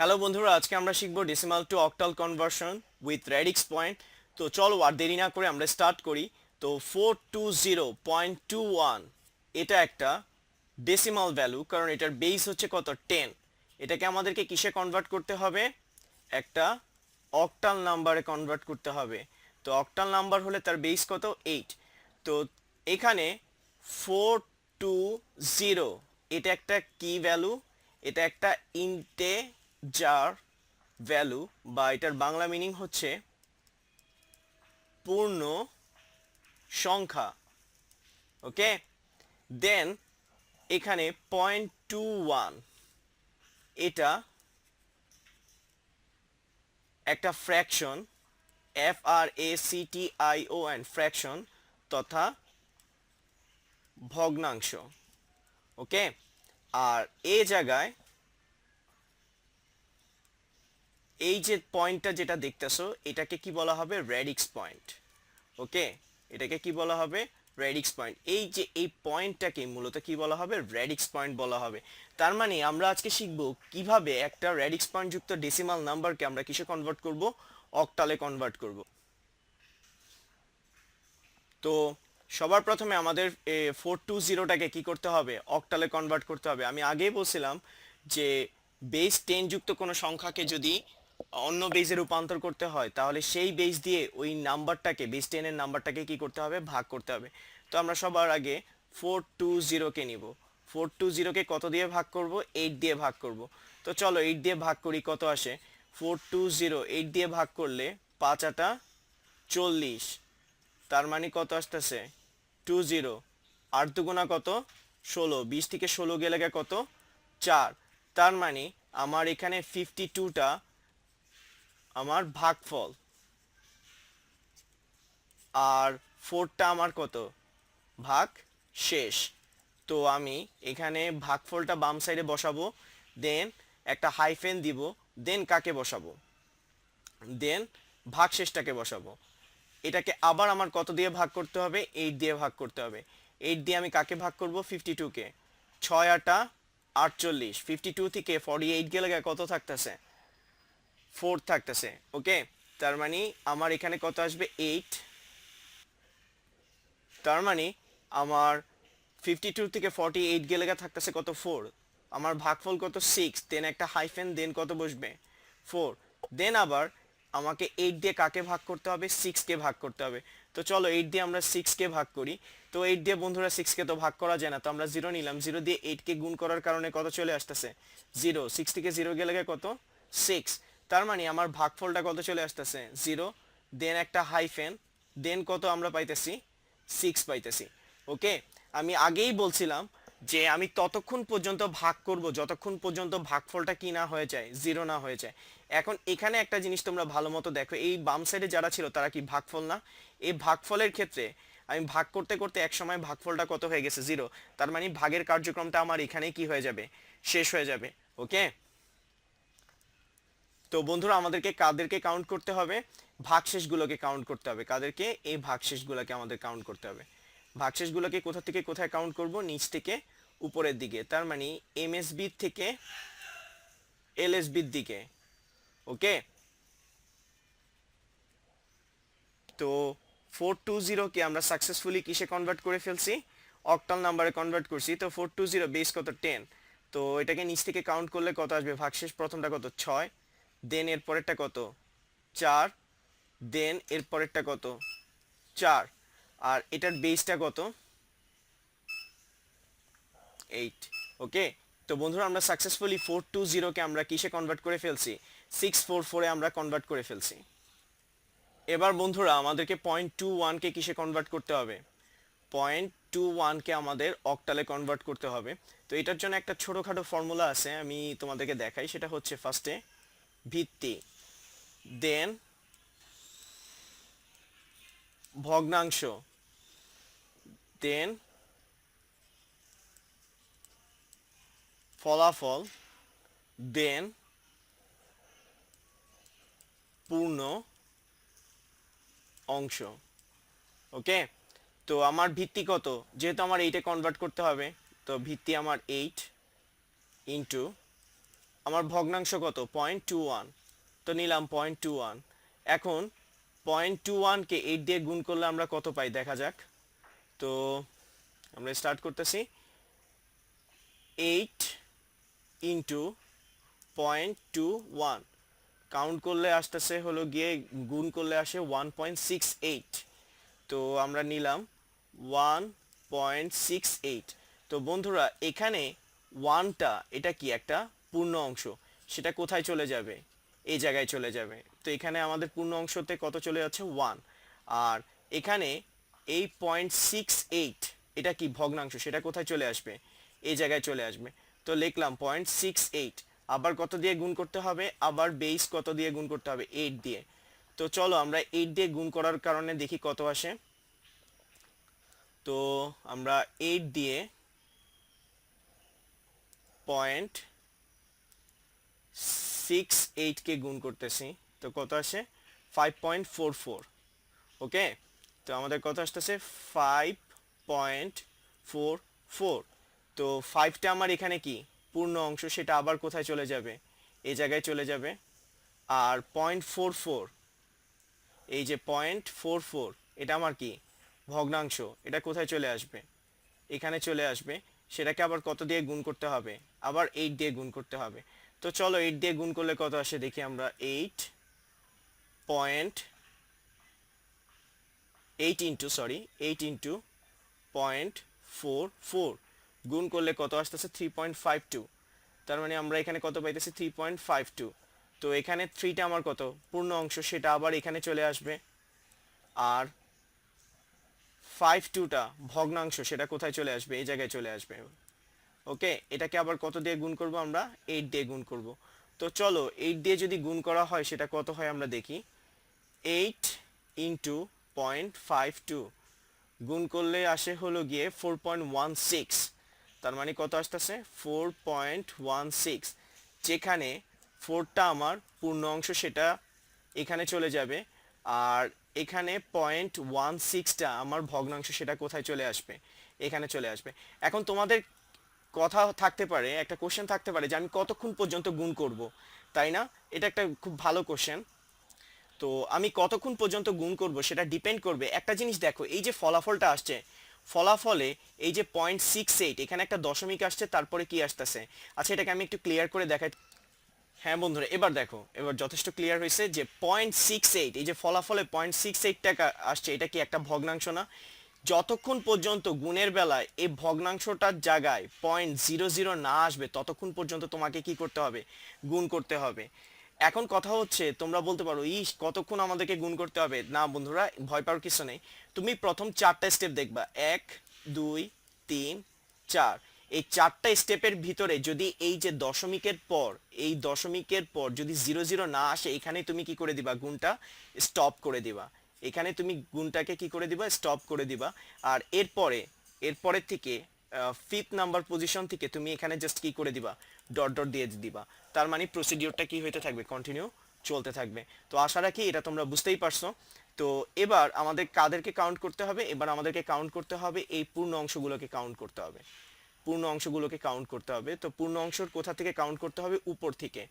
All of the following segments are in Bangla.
হ্যালো বন্ধুরা, আজকে আমরা শিখব decimal to octal conversion with radix point তো চলো আর দেরি না করে আমরা স্টার্ট করি। তো four two zero point two one এটা একটা ডেসিমাল ভ্যালু কারণ এটার বেস হচ্ছে কত? টেন এটাকে আমাদেরকে কিসে কনভার্ট করতে হবে? একটা অক্টাল নাম্বারে কনভার্ট করতে হবে। তো অক্টাল নাম্বার হলে তার বেস কত? এইট তো এখানে ফোর টু জিরো এটা একটা কি ভ্যালু এটা একটা ইন্টেজার ভ্যালু বা এটার বাংলা মিনিং হচ্ছে পূর্ণ সংখ্যা ওকে দেন এখানে পয়েন্ট টু ওয়ান এটা একটা fraction F R A C T I O N fraction তথা ভগ্নাংশ ওকে আর এ জায়গায় এই যে পয়েন্টটা যেটা দেখতেছো, এটাকে কি বলা হবে? রেডিক্স পয়েন্ট ওকে এটাকে কি বলা হবে? রেডিক্স পয়েন্ট এই যে এই পয়েন্টটাকে মূলত কি বলা হবে? রেডিক্স পয়েন্ট বলা হবে। তার মানে আমরা আজকে শিখব কীভাবে একটা রেডিক্স পয়েন্ট যুক্ত ডেসিমাল নাম্বারকে আমরা কিসে কনভার্ট করব? অক্টালে কনভার্ট করব। তো সবার প্রথমে আমাদের ফোর টু জিরোটাকে কি করতে হবে? অক্টালে কনভার্ট করতে হবে। আমি আগেই বলছিলাম যে বেস টেন যুক্ত কোনো সংখ্যাকে যদি অন্য বেজে রূপান্তর করতে হয়, তাহলে সেই বেজ দিয়ে ওই নাম্বারটাকে বেস টেনের নাম্বারটাকে কি করতে হবে? ভাগ করতে হবে। তো আমরা সবার আগে ফোর টু জিরোকে নিব। ফোর টু জিরোকে কত দিয়ে ভাগ করব? এইট দিয়ে ভাগ করব। তো চলো এইট দিয়ে ভাগ করি, কত আসে? ফোর টু জিরো এইট দিয়ে ভাগ করলে পাঁচ আটা চল্লিশ। তার মানে কত আসতেছে? টু জিরো আট দুগুণা কত? ষোলো। বিশ থেকে ষোলো গেলে কত? চার। তার মানে আমার এখানে ফিফটি টুটা আমার ভাগফল। আর ফোরটা আমার কত? ভাগ শেষ। তো আমি এখানে ভাগফলটা বাম সাইডে বসাবো দেন একটা হাইফেন দিব দেন কাকে বসাবো? দেন ভাগ শেষটাকে বসাবো। এটাকে আবার আমার কত দিয়ে ভাগ করতে হবে? এইট দিয়ে ভাগ করতে হবে। এইট দিয়ে আমি কাকে ভাগ করব? ফিফটি টুকে ছয় আটা আটচল্লিশ। ফিফটি টু থেকে ফর্টি এইট গেলে কত থাকতেছে? ফোর থাকতেছে ওকে তার মানে আমার এখানে কত আসবে? এইট তার মানে আমার ফিফটি টু থেকে ফর্টি এইট গেলে থাকতেছে কত? ফোর আমার ভাগফল কত? সিক্স দেন একটা হাইফেন দেন কত বসবে? ফোর দেন আবার আমাকে এইট দিয়ে কাকে ভাগ করতে হবে? সিক্সকে ভাগ করতে হবে। তো চলো এইট দিয়ে আমরা সিক্সকে ভাগ করি। তো এইট দিয়ে বন্ধুরা সিক্সকে তো ভাগ করা যায় না, তো আমরা জিরো নিলাম। জিরো দিয়ে এইটকে গুণ করার কারণে কত চলে আসতেছে? জিরো সিক্স থেকে জিরো গেলে কত? সিক্স তার মানে আমার ভাগফলটা কত চলে আসতেছে? জিরো দেন একটা হাইফেন দেন কত আমরা পাইতেছি? সিক্স পাইতেছি। ওকে আমি আগেই বলছিলাম যে আমি ততক্ষণ পর্যন্ত ভাগ করব, যতক্ষণ পর্যন্ত ভাগফলটা কি না হয়ে যায় জিরো না হয়ে যায়। এখন এখানে একটা জিনিস তোমরা ভালো মতো দেখো, এই বাম সাইডে যারা ছিল তারা কি ভাগফল না? এই ভাগফলের ক্ষেত্রে আমি ভাগ করতে করতে এক সময় ভাগফলটা কত হয়ে গেছে? জিরো তার মানে ভাগের কার্যক্রমটা আমার এখানেই কি হয়ে যাবে? শেষ হয়ে যাবে। ওকে তো বন্ধুরা, আমাদেরকে কাদেরকে কাউন্ট করতে হবে? ভাগশেষগুলোকে কাউন্ট করতে হবে। কাদেরকে? এই ভাগশেষগুলোকে আমাদের কাউন্ট করতে হবে। ভাগশেষগুলোকে কোথা থেকে কোথায় কাউন্ট করব? নিচ থেকে উপরের দিকে। তার মানে এমএসবি থেকে এলএসবির দিকে। ওকে তো ফোর টু জিরোকে আমরা সাকসেসফুলি কিসে কনভার্ট করে ফেলছি? অক্টাল নাম্বারে কনভার্ট করছি। তো ফোর টু জিরো বেস কত? টেন তো এটাকে নিচ থেকে কাউন্ট করলে কত আসবে? ভাগশেষ প্রথমটা কত? ছয়। দেন এর পরেরটা কত? চার। দেন এর পরেরটা কত? চার। আর এটার বেসটা কত? এইট ওকে তো বন্ধুরা, আমরা সাকসেসফুলি ফোর টু জিরোকে আমরা কিসে কনভার্ট করে ফেলছি? সিক্স ফোর ফোরে আমরা কনভার্ট করে ফেলছি। এবার বন্ধুরা, আমাদেরকে পয়েন্ট টু ওয়ানকে কিসে কনভার্ট করতে হবে? পয়েন্ট টু ওয়ানকে আমাদের অক্টালে কনভার্ট করতে হবে। তো এটার জন্য একটা ছোটোখাটো ফর্মুলা আছে, আমি তোমাদেরকে দেখাই। সেটা হচ্ছে ফার্স্টে ভিত্তি। দেন ভগ্নাংশ। দেন ফলাফল। দেন পূর্ণ অংশ। ওকে তো আমার ভিত্তি কত? যেহেতু আমার এইটে কনভার্ট করতে হবে, তো ভিত্তি আমার এইট ইন্টু আমার ভগ্নাংশ কত? পয়েন্ট টু ওয়ান তো নিলাম পয়েন্ট টু ওয়ান এখন পয়েন্ট টু ওয়ানকে এইট দিয়ে গুণ করলে আমরা কত পাই? দেখা যাক। তো আমরা স্টার্ট করতেছি। Eight into point two one count করলে আসতেছে হলো গিয়ে গুণ করলে আসে ওয়ান পয়েন্ট সিক্স এইট তো আমরা নিলাম ওয়ান পয়েন্ট সিক্স এইট তো বন্ধুরা, এখানে ওয়ানটা এটা কি একটা পূর্ণ অংশ, সেটা কোথায় চলে যাবে? এই জায়গায় চলে যাবে। তো এখানে আমাদের পূর্ণ অংশতে কত চলে যাচ্ছে? ওয়ান আর এখানে এই পয়েন্ট সিক্স এইট এটা কি ভগ্নাংশ? সেটা কোথায় চলে আসবে? এই জায়গায় চলে আসবে। তো লিখলাম পয়েন্ট সিক্স এইট আবার কত দিয়ে গুণ করতে হবে? আবার বেস কত দিয়ে গুণ করতে হবে? এইট দিয়ে। তো চলো আমরা এইট দিয়ে গুণ করার কারণে দেখি কত আসে। তো আমরা এইট দিয়ে পয়েন্ট সিক্স এইটকে গুণ করতেছি, তো কত আসে? Five point four four okay তো আমাদের কত আসতেছে? ফাইভ পয়েন্ট ফোর ফোর তো ফাইভটা আমার এখানে কি? পূর্ণ অংশ, সেটা আবার কোথায় চলে যাবে? এই জায়গায় চলে যাবে। আর পয়েন্ট ফোর ফোর এই যে পয়েন্ট ফোর ফোর এটা আমার কি? ভগ্নাংশ, এটা কোথায় চলে আসবে? এখানে চলে আসবে, সেটাকে আবার কত দিয়ে গুণ করতে হবে? আবার এইট দিয়ে গুণ করতে হবে। তো চলো এইট দিয়ে গুণ করলে কত আসে? দেখি আমরা eight point eight into sorry eight into point four four গুণ করলে কত আসতেছে? থ্রি পয়েন্ট ফাইভ টু তার মানে আমরা এখানে কত পাইতেছি? থ্রি পয়েন্ট ফাইভ টু তো এখানে থ্রিটা আমার কত? পূর্ণ অংশ, সেটা আবার এখানে চলে আসবে। আর ফাইভ টুটা ভগ্নাংশ, সেটা কোথায় চলে আসবে? এই জায়গায় চলে আসবে। ওকে এটাকে আবার কত দিয়ে গুণ করব আমরা? এইট দিয়ে গুণ করব। তো চলো এইট দিয়ে যদি গুণ করা হয়, সেটা কত হয় আমরা দেখি। Eight into point five two গুণ করলে আসে হলো গিয়ে ফোর পয়েন্ট ওয়ান সিক্স তার মানে কত আসতেছে? ফোর পয়েন্ট ওয়ান সিক্স যেখানে ফোরটা আমার পূর্ণ অংশ সেটা এখানে চলে যাবে। আর এখানে পয়েন্ট ওয়ান সিক্সটা আমার ভগ্নাংশ, সেটা কোথায় চলে আসবে? এখানে চলে আসবে। এখন তোমাদের কথা থাকতে পারে, একটা কোশ্চেন থাকতে পারে যে আমি কতক্ষণ পর্যন্ত গুণ করব, তাই না? এটা একটা খুব ভালো কোশ্চেন তো আমি কতক্ষণ পর্যন্ত গুণ করব সেটা ডিপেন্ড করবে। একটা জিনিস দেখো, এই যে ফলাফলটা আসছে, ফলাফলে এই যে পয়েন্ট সিক্স এইট এখানে একটা দশমিক আসছে, তারপরে কি আসতেছে? আচ্ছা এটাকে আমি একটু ক্লিয়ার করে দেখাই। হ্যাঁ বন্ধুরা, এবার দেখো, এবার যথেষ্ট ক্লিয়ার হয়েছে যে পয়েন্ট সিক্স এইট এই যে ফলাফলে পয়েন্ট সিক্স এইট টাকা আসছে, এটা কি একটা ভগ্নাংশ না? যতক্ষণ পর্যন্ত গুণের বেলায় এই ভগ্নাংশটার জায়গায় পয়েন্ট জিরো জিরো না আসবে, ততক্ষণ পর্যন্ত তোমাকে কি করতে হবে? গুণ করতে হবে। এখন কথা হচ্ছে, তোমরা বলতে পারো, ইস, কতক্ষণ আমাদেরকে গুণ করতে হবে? না, বন্ধুরা, ভয় পাওয়ার কিছু নেই। তুমি প্রথম চারটা স্টেপ দেখবা। এক, দুই, তিন, চার। এই চারটা স্টেপের ভিতরে যদি এই যে দশমিকের পর, এই দশমিকের পর যদি জিরো জিরো না আসে এখানে তুমি কি করে দিবা? গুণটা স্টপ করে দিবা। এখানে তুমি গুণটাকে কি করে দিবা? স্টপ করে দিবা। আর এরপরে, এরপরের থেকে ফিফথ নাম্বার পজিশন থেকে তুমি এখানে জাস্ট কি করে দিবা? ডট ডট দিয়ে দিবা। তার মানে প্রসিডিওরটা কি হইতে থাকবে? কন্টিনিউ চলতে থাকবে। তো আশা রাখি এটা তোমরা বুঝতেই পারছ। তো এবার আমাদের কাদেরকে কাউন্ট করতে হবে। এবার আমাদেরকে কাউন্ট করতে হবে। এই পূর্ণ অংশগুলোকে কাউন্ট করতে হবে। পূর্ণ অংশগুলোকে কাউন্ট করতে হবে। তো পূর্ণ অংশর কোথা থেকে কাউন্ট করতে হবে? উপর থেকে।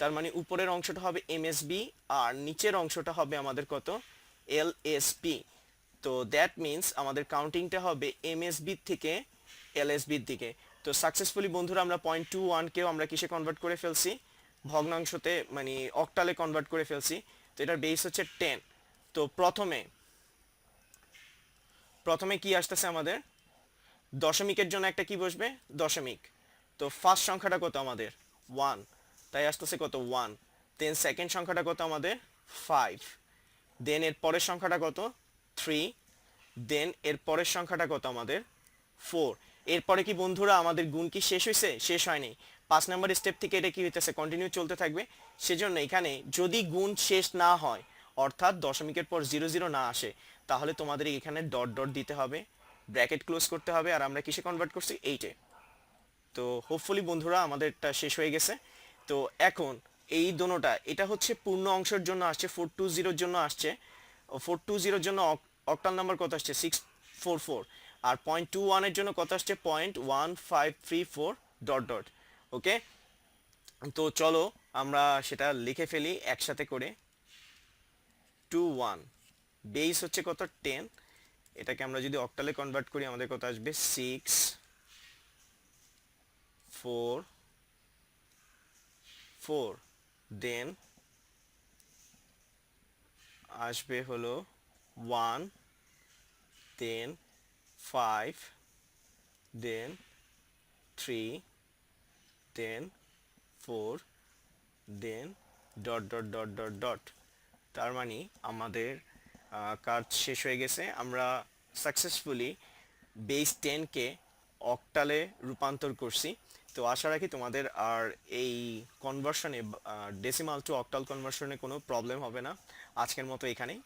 তার মানে উপরের অংশটা হবে এমএসবি আর নিচের অংশটা হবে আমাদের কত? এল এস পি তো দ্যাট মিন্স আমাদের কাউন্টিংটা হবে এমএসবি থেকে এলএসবির দিকে। তো সাকসেসফুলি বন্ধুরা আমরা পয়েন্ট টু ওয়ানকেও আমরা কিসে কনভার্ট করে ফেলছি? ভগ্নাংশতে মানে অক্টালে কনভার্ট করে ফেলছি। তো এটার বেস হচ্ছে টেন তো প্রথমে প্রথমে কি আসতেছে আমাদের? দশমিকের জন্য একটা কি বসবে? দশমিক। তো ফার্স্ট সংখ্যাটা কত আমাদের? ওয়ান তাই আসতেছে কত? ওয়ান দেন সেকেন্ড সংখ্যাটা কত আমাদের? ফাইভ দেন এর পরের সংখ্যাটা কত? থ্রি দেন এর পরের সংখ্যাটা কত আমাদের? ফোর এরপরে কি বন্ধুরা আমাদের গুণ কি শেষ হয়েছে শেষ হয়নি। পাঁচ নম্বর স্টেপ থেকে এটা কি হইতেছে? কন্টিনিউ চলতে থাকবে। সেজন্য এখানে যদি গুণ শেষ না হয়, অর্থাৎ দশমিকের পর জিরো জিরো না আসে, তাহলে তোমাদের এখানে ডট ডট দিতে হবে ব্র্যাকেট ক্লোজ করতে হবে, আর আমরা কিসে কনভার্ট করছি? এইটে তো হোপফুলি বন্ধুরা আমাদেরটা শেষ হয়ে গেছে। তো এখন এই দোনোটা, এটা হচ্ছে পূর্ণ অংশের জন্য আসছে ফোর টু জিরোর জন্য আসছে। ফোর টু জিরোর জন্য অক্টাল নাম্বার কত আসছে? সিক্স ফোর ফোর আর পয়েন্ট টু ওয়ানের জন্য কত আসছে? Point one five three four dot dot okay? তো চলো আমরা সেটা লিখে ফেলি একসাথে করে। টু ওয়ান বেস হচ্ছে কত? টেন এটাকে আমরা যদি অক্টালে কনভার্ট করি, আমাদের কত আসবে? সিক্স ফোর ফোর দেন আসবে হলো one then five then three then four then dot dot dot dot dot তার মানে আমাদের কাজ শেষ হয়ে গেছে। আমরা সাকসেসফুলি বেস টেনকে অক্টালে রূপান্তর করছি। তো আশা রাখি তোমাদের আর এই কনভার্সনে ডেসিমাল টু অক্টাল কনভার্সনে কোনো প্রবলেম হবে না। আজকের মতো এখানেই।